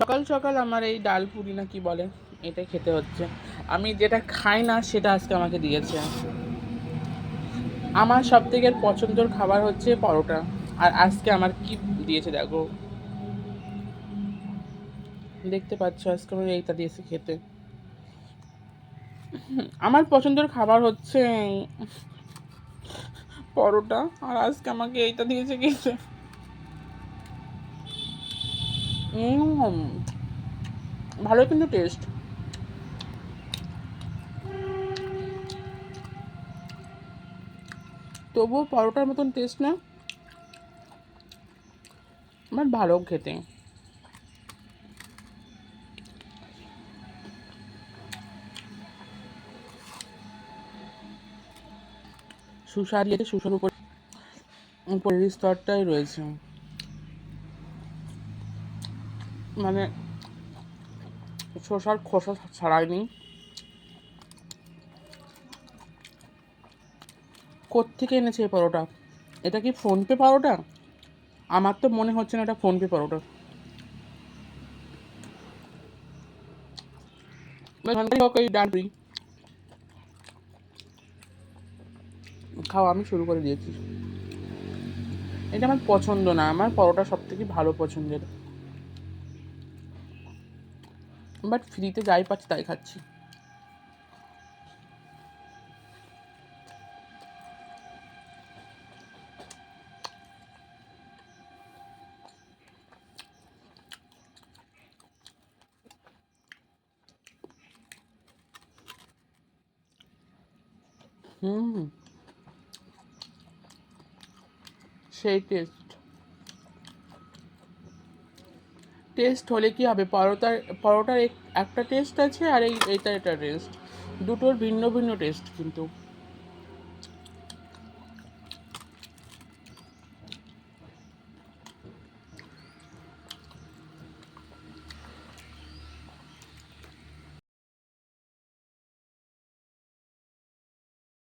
সকাল সকাল আমার এই ডাল পুরি না কি বলে এটা খেতে হচ্ছে। আমি যেটা খাই না, সেটা আজকে আমাকে দিয়েছে। আমার সব থেকে পছন্দের খাবার হচ্ছে পরোটা। আর আজকে আমার কি দিয়েছে দেখো। দেখতে পাচ্ছ, আজকে আমার এইটা দিয়েছে খেতে। আমার পছন্দের খাবার হচ্ছে পরোটা। আর আজকে আমাকে এইটা দিয়েছে খেতে। ভালো কিন্তু টেস্ট তবুও পরোটার মতন টেস্ট না। আমার ভালো খেতে। সুসারিয়েতে সুসার উপর উপরের স্তরটাই রয়েছে। মানে শসার খোসা ছাড়াইনি। কোত্থেকে এনেছে এই পরোটা? এটা কি ফোনপে পরোটা? আমার তো মনে হচ্ছে না এটা ফোনপে পরোটা। খাওয়া আমি শুরু করে দিয়েছি। এটা আমার পছন্দ না। আমার পরোটা সব থেকে ভালো পছন্দের। বাট ফ্রিতে যাই পাচ্ছি তাই খাচ্ছি। হুম। সেই টেস্ট টেস্ট হলে কি হবে? পরোটার পরোটার এক- একটা টেস্ট আছে আর এই, এইটার একটা টেস্ট দুটোর ভিন্ন ভিন্ন টেস্ট কিন্তু।